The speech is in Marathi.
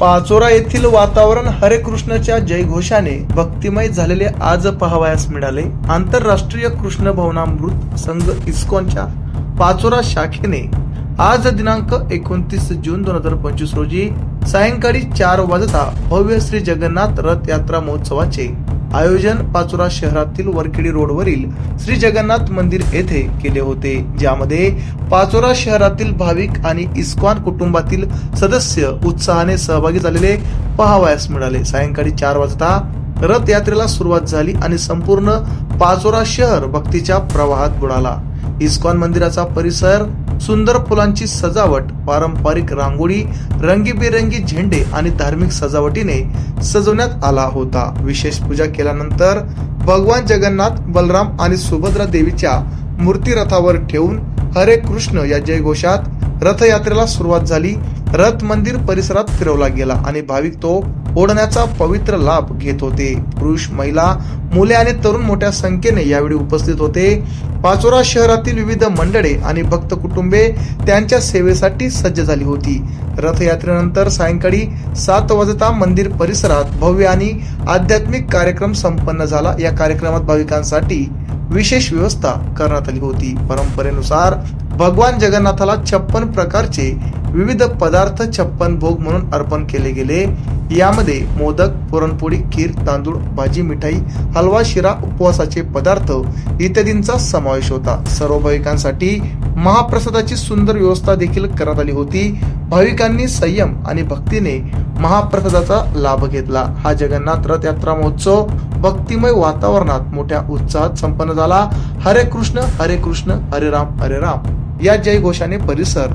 पाचोरा येथील वातावरण हरे कृष्णच्या जयघोषाने भक्तिमय झालेले आज पहावयास मिळाले. आंतरराष्ट्रीय कृष्ण भवनामृत संघ इस्कॉनच्या पाचोरा शाखेने आज दिनांक एकोणतीस जून दोन हजार पंचवीस रोजी सायंकाळी चार वाजता भव्य श्री जगन्नाथ रथ यात्रा महोत्सवाचे आयोजन पाचोरा शहरातील वरखेडी रोडवरील श्री जगन्नाथ मंदिर येथे केले होते ज्यामध्ये पाचोरा शहरातील भाविक आणि इस्कॉन कुटुंबातील सदस्य उत्साहाने सहभागी झालेले पहावयास मिळाले. सायंकाळी चार वाजता रथयात्रेला सुरुवात झाली आणि संपूर्ण पाचोरा शहर भक्तीच्या प्रवाहात बुडाला. इस्कॉन मंदिराचा परिसर सुंदर फुलांची सजावट पारंपरिक रांगोळी रंगीबेरंगी झेंडे आणि धार्मिक सजावटीने सजवण्यात आला होता. विशेष पूजा केल्यानंतर भगवान जगन्नाथ बलराम आणि सुभद्रा देवीच्या मूर्ती रथावर ठेवून हरे कृष्ण या जयघोषात रथयात्रेला सुरुवात झाली. रथ मंदिर परिसरात फिरवला गेला आणि भाविक तो ओढण्याचा पवित्र लाभ घेत होते. पुरुष महिला मुले आणि तरुण मोठ्या संख्येने यावेळी उपस्थित होते. पाचोरा शहरातील विविध मंडळे आणि भक्त कुटुंबे त्यांच्या सेवेसाठी सज्ज झाली होती. रथयात्रेनंतर सायंकाळी सात वाजता मंदिर परिसरात भव्य आणि आध्यात्मिक कार्यक्रम संपन्न झाला. या कार्यक्रमात भाविकांसाठी विशेष व्यवस्था करण्यात आली होती. परंपरेनुसार भगवान जगन्नाथाला छप्पन प्रकारचे विविध पदार्थ छप्पन भोग म्हणून अर्पण केले गेले. यामध्ये मोदक पुरणपोळी खीर तांदूळ भाजी मिठाई हलवा शिरा उपवासाचे पदार्थ इत्यादींचा समावेश होता. सर्व भाविकांसाठी महाप्रसादाची सुंदर व्यवस्था देखील करण्यात आली होती. भाविकांनी संयम आणि भक्तीने महाप्रसादाचा लाभ घेतला. हा जगन्नाथ रथ यात्रा महोत्सव भक्तिमय वातावरणात मोठ्या उत्साहात संपन्न झाला. हरे कृष्ण हरे कृष्ण हरे राम हरे राम. या जयघोषाने परिसर